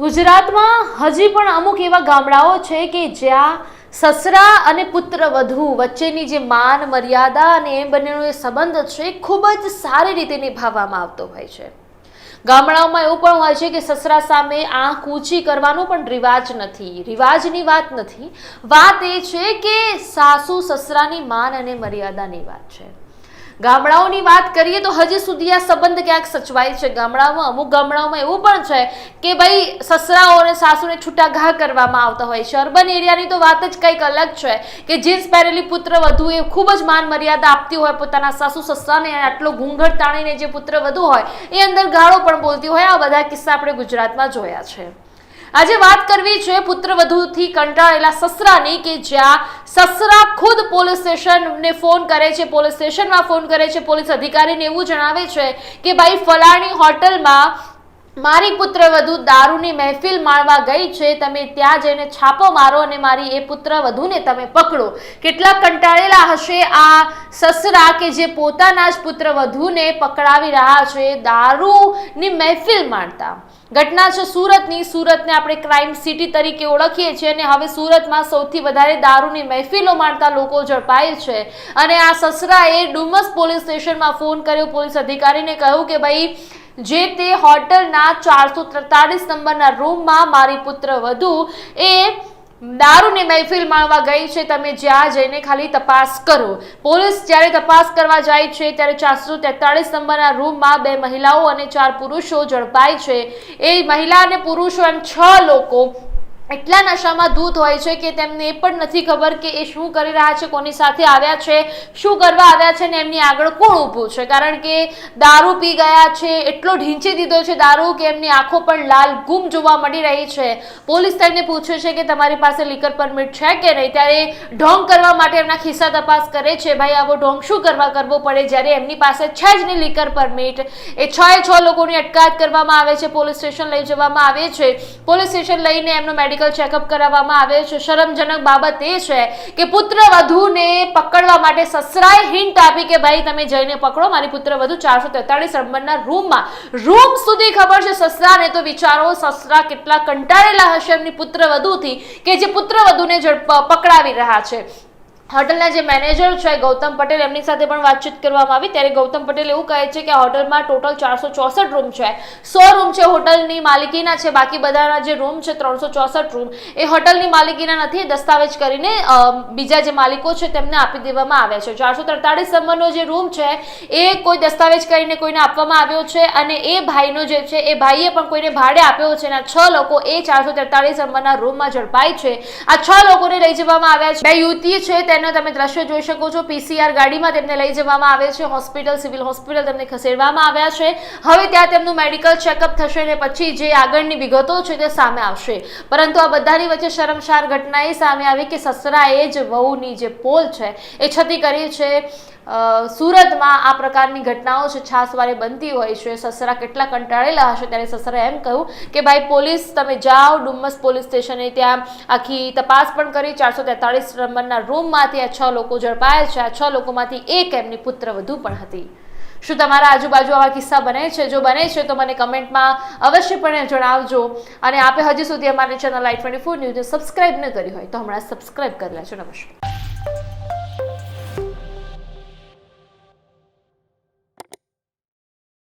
ગુજરાતમાં હજી પણ અમુક એવા ગામડાઓ છે કે જ્યાં સસરા અને પુત્ર વધુ વચ્ચેની જે માન, મર્યાદા અને એ બંનેનો જે સંબંધ છે એ ખૂબ જ સારી રીતે નિભાવવામાં આવતો હોય છે. ગામડાઓમાં એવું પણ હોય છે કે સસરા સામે આંખ ઊંચી કરવાનો પણ રિવાજ નથી. રિવાજની વાત નથી. વાત એ છે કે સાસુ સસરાની માન અને મર્યાદાની વાત છે. ગામડાઓની વાત કરીએ તો હજી સુધી આ સંબંધ ક્યાંક સચવાય છે? ગામડાઓમાં અમુક ગામડાઓમાં એવું પણ છે કે ભાઈ, સસરાઓ અને સાસુને છૂટા ઘા કરવામાં આવતા હોય છે. અર્બન એરિયાની તો વાત જ કંઈક અલગ છે કે જીન્સ પહેરેલી પુત્ર વધુ એ ખૂબ જ માન મર્યાદા આપતી હોય પોતાના સાસુ સસરાને આટલો ઘૂંઘટ તાણીને જે પુત્ર વધુ હોય એ અંદર ગાળો પણ બોલતી હોય. આ બધા કિસ્સા આપણે ગુજરાતમાં જોયા છે. આજે વાત કરવી છે પુત્રવધુથી કંટાળેલા સસરાની કે જ્યાં સસરા ખુદ પોલીસ સ્ટેશનને ફોન કરે છે, પોલીસ સ્ટેશનમાં ફોન કરે છે, પોલીસ અધિકારીને એવું જણાવે છે કે ભાઈ, ફલાણી હોટલમાં મારી પુત્ર વધુ દારૂની મહેફિલ માણવા ગઈ છે, તમે ત્યાં જઈને છાપો મારો અને મારી એ પુત્ર વધુને તમે પકડો. કેટલા કંટાળેલા હશે આ સસરા કે જે પોતાના જ પુત્ર વધુને પકડાવી રહ્યા છે, દારૂની મહેફિલ માણતા. ઘટના છે સુરતની, સુરતને આપણે ક્રાઇમ સિટી તરીકે ઓળખીએ છીએ અને હવે સુરતમાં સૌથી વધારે દારૂની મહેફિલો માણતા લોકો ઝડપાય છે. અને આ સસરાએ ડુમસ પોલીસ સ્ટેશનમાં ફોન કર્યો, પોલીસ અધિકારીને કહ્યું કે ભાઈ જે તે હોટલના ચારસો ત્રેતાળીસ નંબરના રૂમમાં મારી પુત્ર વધુ એ દારૂની મહેફિલ માણવા ગઈ છે. તમે જ્યાં જઈને ખાલી તપાસ કરો. પોલીસ જ્યારે તપાસ કરવા જાય છે, ત્યારે ચારસો તેતાળીસ નંબરના રૂમમાં બે મહિલાઓ અને ચાર પુરુષો ઝડપાય છે. એ મહિલા અને પુરુષો એમ છ લોકો એટલા નશામાં ધૂત હોય છે કે તેમને એ પણ નથી ખબર કે એ શું કરી રહ્યા છે, કોની સાથે આવ્યા છે, શું કરવા આવ્યા છે ને એમની આગળ કોણ ઊભું છે. કારણ કે દારૂ પી ગયા છે, એટલો ઢીંચી દીધો છે દારૂ કે એમની આંખો પણ લાલ ગુમ જોવા મળી રહી છે. પોલીસ તેમને પૂછે છે કે તમારી પાસે લીકર પરમિટ છે કે નહીં? ત્યારે ઢોંગ કરવા માટે એમના ખિસ્સા તપાસ કરે છે, ભાઈ, આવો ઢોંગ શું કરવા કરવો પડે જ્યારે એમની પાસે છે જ નહીં લીકર પરમિટ? એ છ એ છ લોકોની અટકાયત કરવામાં આવે છે, પોલીસ સ્ટેશન લઈ જવામાં આવે છે. પોલીસ સ્ટેશન લઈને એમનો મેડિકલ ચેકઅપ કરાવવામાં આવે છે. શરમજનક બાબત એ છે કે પુત્ર વધુને પકડવા માટે સસરાએ હિન્ટ આપી કે, ભાઈ, તમે જઈને પકડો, મારી પુત્ર વધુ ચારસો તેતાળીસ નંબરના રૂમમાં. રૂમ સુધી ખબર છે સસરાને તો વિચારો, સસરા કેટલા કંટાળેલા હશે એમની પુત્ર વધુથી કે જે પુત્ર વધુને પકડાવી રહ્યા છે. હોટલના જે મેનેજર છે, ગૌતમ પટેલ, એમની સાથે પણ વાતચીત કરવામાં આવી. ત્યારે ગૌતમ પટેલ એવું કહે છે કે હોટલમાં ટોટલ ચારસો ચોસઠ રૂમ છે. સો રૂમ છે હોટલની માલિકીના છે. બાકી બધાના જે રૂમ છે, ત્રણસો ચોસઠ રૂમ. એ હોટલની માલિકીના નથી દસ્તાવેજ કરીને બીજા જે માલિકો છે, તેમને આપી દેવામાં આવ્યા છે. ચારસો ત્રેતાળીસ નંબરનો જે રૂમ છે, એ કોઈ દસ્તાવેજ કરીને કોઈને આપવામાં આવ્યો છે અને એ ભાઈનો જે છે, એ ભાઈએ પણ કોઈને ભાડે આપ્યો છે અને છ લોકો એ ચારસો તેતાળીસ નંબરના રૂમમાં ઝડપાય છે. આ છ લોકોને લઈ જવામાં આવ્યા છે. બે યુવતી છે તેનો તમે દ્રશ્ય જોઈ શકો છો. પીસીઆર ગાડીમાં તેમને લઈ જવામાં આવે છે. હોસ્પિટલ સિવિલ હોસ્પિટલ તેમને ખસેડવામાં આવ્યા છે. હવે ત્યાં તેમનું મેડિકલ ચેકઅપ થશે અને પછી જે આગળની વિગતો છે તે સામે આવશે. પરંતુ આ બધાની વચ્ચે શરમસાર ઘટના એ સામે આવી કે સસરાએ જ વહુની જે પોલ છે એ છતી કરી છે. સુરતમાં આ પ્રકારની ઘટનાઓ છે છાસવારે બનતી હોય છે, સસરા કેટલા કંટાળેલા હશે ત્યારે સસરા એમ કહ્યું કે ભાઈ પોલીસ તમે જાઓ, ડુમ્મસ પોલીસ સ્ટેશને ત્યાં આખી તપાસ પણ કરી, ચારસો તેતાળીસ નંબરના રૂમમાંથી આ છ લોકો ઝડપાયા છે, આ છ લોકોમાંથી એક એમની પુત્ર વધુ પણ હતી. શું તમારા આજુબાજુ આવા કિસ્સા બને છે? જો બને છે તો મને કમેન્ટમાં અવશ્યપણે જણાવજો. અને આપે હજી સુધી અમારી ચેનલ આઈ ટ્વેન્ટી ફોર ન્યૂઝને સબસ્ક્રાઈબ ન કરી હોય તો હમણાં સબસ્ક્રાઈબ કરી લેજો. નમસ્કાર.